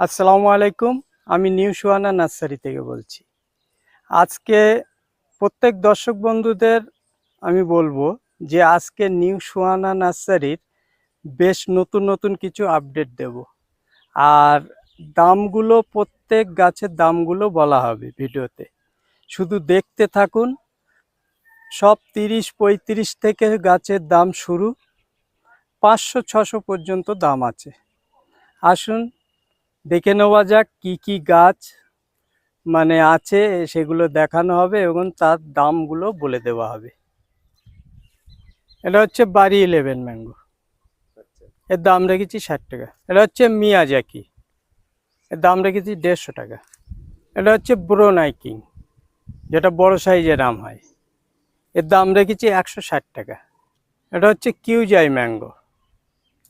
আসসালামু আলাইকুম, আমি নিউ সুহানা নার্সারি থেকে বলছি। আজকে প্রত্যেক দর্শক বন্ধুদের আমি বলব যে আজকে নিউ সুহানা নার্সারির বেশ নতুন নতুন কিছু আপডেট দেব। আর দামগুলো, প্রত্যেক গাছের দামগুলো বলা হবে ভিডিওতে। শুধু দেখতে থাকুন, সব তিরিশ পঁয়ত্রিশ থেকে গাছের দাম শুরু, পাঁচশো, ছশো পর্যন্ত দাম আছে। আসুন দেখে নেওয়া যাক কি কি গাছ মানে আছে সেগুলো দেখানো হবে এবং তার দামগুলো বলে দেওয়া হবে। এটা হচ্ছে বাড়ি ইলেভেন ম্যাঙ্গো এর দাম রেখেছি ষাট টাকা। এটা হচ্ছে মিয়া মিয়াজাকি। এর দাম রেখেছি দেড়শো টাকা। এটা হচ্ছে ব্রোনাইকিং যেটা বড় সাইজের আম হয়। এর দাম রেখেছি একশো ষাট টাকা। এটা হচ্ছে কিউজাই ম্যাঙ্গো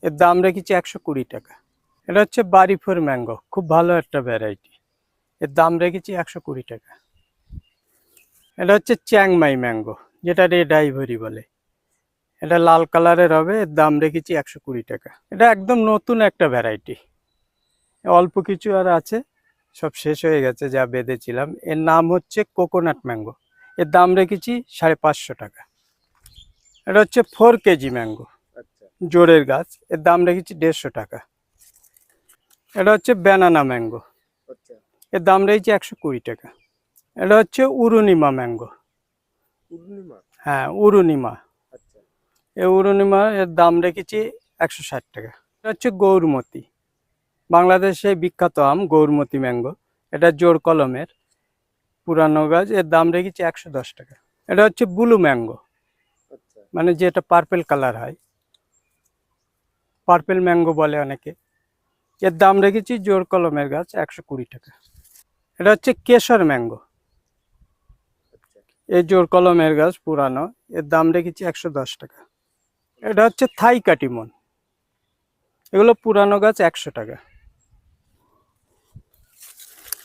এর দাম রেখেছি একশো কুড়ি টাকা। এটা হচ্ছে বাড়িফোর ম্যাঙ্গো খুব ভালো একটা ভ্যারাইটি এর দাম রেখেছি একশো কুড়ি টাকা। এটা হচ্ছে চ্যাংমাই ম্যাঙ্গো যেটা রেড আইভরি বলে। এটা লাল কালারের হবে এর দাম রেখেছি একশো কুড়ি টাকা। এটা একদম নতুন একটা ভ্যারাইটি অল্প কিছু আর আছে সব শেষ হয়ে গেছে যা বেঁধেছিলাম। এর নাম হচ্ছে কোকোনাট ম্যাঙ্গো এর দাম রেখেছি সাড়ে পাঁচশো টাকা। এটা হচ্ছে ফোর কেজি ম্যাঙ্গো আচ্ছা। জোরের গাছ এর দাম রেখেছি দেড়শো টাকা। এটা হচ্ছে ব্যানানা ম্যাঙ্গো আচ্ছা। এর দাম রয়েছে একশো কুড়ি টাকা। এটা হচ্ছে উরুনিমা ম্যাঙ্গো হ্যাঁ উরুনিমা। আচ্ছা। এই উরুনিমা এর দাম রেখেছি একশো ষাট টাকা। এটা হচ্ছে গৌরমতি। বাংলাদেশে বিখ্যাত আম গৌরমতি ম্যাঙ্গো এটা জোর কলমের। পুরানো গাছ। এর দাম রেখেছি একশো দশ টাকা। এটা হচ্ছে ব্লু ম্যাঙ্গো আচ্ছা। মানে যেটা পার্পেল কালার হয়। পার্পেল ম্যাঙ্গো বলে অনেকে। এর দাম রেখেছি জোর কলমের গাছ একশো কুড়ি টাকা। এটা হচ্ছে কেশর ম্যাঙ্গো। আচ্ছা। এই জোর কলমের গাছ পুরানো এর দাম রেখেছি একশো দশ টাকা। এটা হচ্ছে থাই কাটিমন এগুলো পুরানো গাছ একশো টাকা।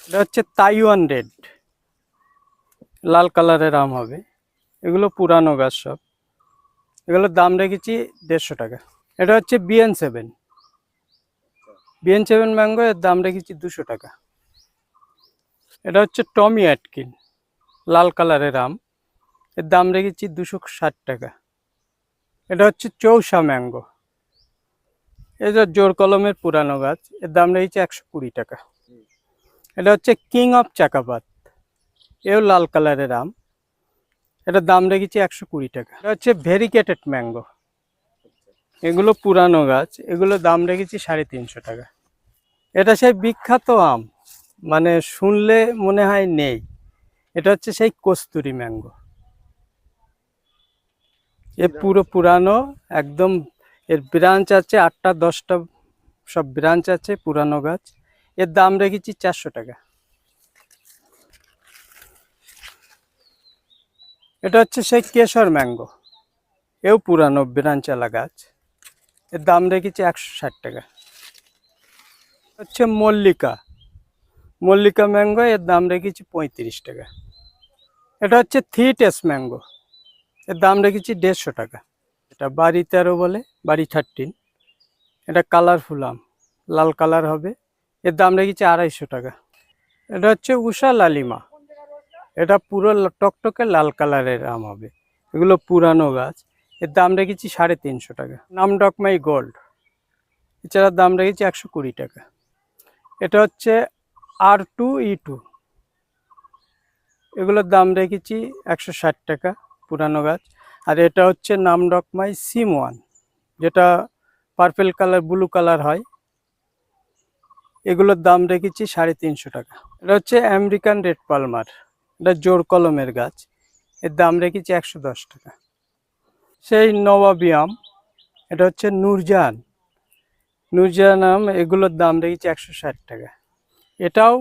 এটা হচ্ছে তাইওয়ান রেড। লাল কালারের আম হবে। এগুলো পুরানো গাছ সব। এগুলোর দাম রেখেছি দেড়শো টাকা। এটা হচ্ছে BN seven. BN seven mango এর দাম রেখেছি দুশো টাকা। এটা হচ্ছে টমি অ্যাটকিন লাল কালারের আম। এর দাম রেখেছি দুশো ষাট টাকা। এটা হচ্ছে চৌসা ম্যাঙ্গো এটা জোর কলমের পুরানো গাছ, এর দাম রেখেছি একশো কুড়ি টাকা। এটা হচ্ছে কিং অফ চাকাপাত এও লাল কালারের আম। এটার দাম রেখেছি একশো কুড়ি টাকা। এটা হচ্ছে ভেরিকেটেড ম্যাঙ্গো এগুলো পুরানো গাছ এগুলো দাম রেখেছি সাড়ে তিনশো টাকা। এটা সেই বিখ্যাত আম। মানে শুনলে মনে হয় নেই। এটা হচ্ছে সেই কস্তুরি ম্যাঙ্গো। এ পুরো পুরানো একদম এর ব্রাঞ্চ আছে আটটা দশটা সব ব্রাঞ্চ আছে পুরানো গাছ। এর দাম রেখেছি চারশো টাকা। এটা হচ্ছে সেই কেশর ম্যাঙ্গো। এও পুরানো ব্রাঞ্চালা গাছ। এর দাম রেখেছি একশো ষাট টাকা। হচ্ছে মল্লিকা। মল্লিকা ম্যাঙ্গো, এর দাম রেখেছি পঁয়ত্রিশ টাকা। এটা হচ্ছে থ্রি থিটেস ম্যাঙ্গো। এর দাম রেখেছি দেড়শো টাকা। এটা বাড়ি তেরো বলে, বাড়ি থার্টিন এটা কালারফুল আম, লাল কালার হবে। এর দাম রেখেছি আড়াইশো টাকা। এটা হচ্ছে উষা লালিমা। এটা পুরো টকটকে লাল কালারের আম হবে। এগুলো পুরানো গাছ। এর দাম রেখেছি সাড়ে তিনশো টাকা। নাম ডকমাই গোল্ড। এছাড়া দাম রেখেছি একশো কুড়ি টাকা। এটা হচ্ছে আর টু ই টু এগুলোর দাম রেখেছি একশো ষাট টাকা পুরানো গাছ। আর এটা হচ্ছে নাম ডকমাই সিম ওয়ান যেটা পার্পেল কালার ব্লু কালার হয়। এগুলোর দাম রেখেছি সাড়ে তিনশো টাকা। এটা হচ্ছে আমেরিকান রেড পালমার এটা জোর কলমের গাছ। এর দাম রেখেছি একশো দশ টাকা। সেই নবাবিয়াম, এটা হচ্ছে নূরজাহান নূরজাহান আম এগুলোর দাম রেখেছি একশো ষাট টাকা। এটাও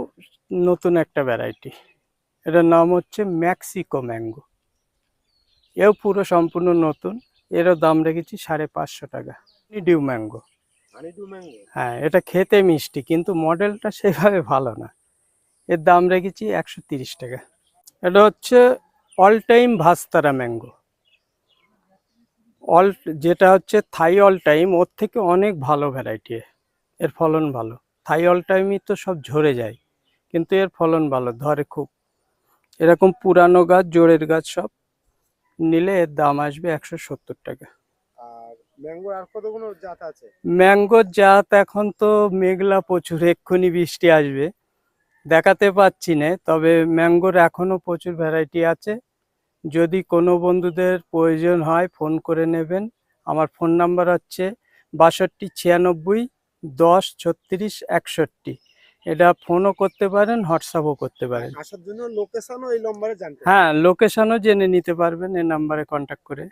নতুন একটা ভ্যারাইটি এটার নাম হচ্ছে ম্যাক্সিকো ম্যাঙ্গো। এও পুরো সম্পূর্ণ নতুন। এরও দাম রেখেছি সাড়ে পাঁচশো টাকা। ডিউ ম্যাঙ্গো ম্যাঙ্গো হ্যাঁ এটা খেতে মিষ্টি কিন্তু মডেলটা সেভাবে ভালো না। এর দাম রেখেছি একশো তিরিশ টাকা। এটা হচ্ছে অল টাইম ভাস্তারা ম্যাঙ্গো। অল যেটা হচ্ছে থাই অল টাইম ওর থেকে অনেক ভালো ভ্যারাইটি এর। ফলন ভালো। থাই অল টাইমই তো সব ঝরে যায় কিন্তু এর ফলন ভালো ধরে খুব। এরকম পুরানো গাছ জোরের গাছ সব নিলে এর দাম আসবে একশো সত্তর টাকা। আর ম্যাঙ্গোর জাত আছে? ম্যাঙ্গোর জাত এখন তো মেঘলা প্রচুর এক্ষুনি বৃষ্টি আসবে। দেখাতে পাচ্ছি না তবে ম্যাঙ্গোর এখনও প্রচুর ভ্যারাইটি আছে। যদি কোনো বন্ধুদের প্রয়োজন হয় ফোন করে নেবেন। আমার ফোন নাম্বার হচ্ছে বাষট্টি ছিয়ানব্বই দশ ছত্রিশ একষট্টি। এটা ফোনও করতে পারেন হোয়াটসঅ্যাপও করতে পারেন। আসার জন্য লোকেশনও এই নম্বরে জানতে হ্যাঁ লোকেশনও জেনে নিতে পারবেন এই নাম্বারে কন্ট্যাক্ট করে।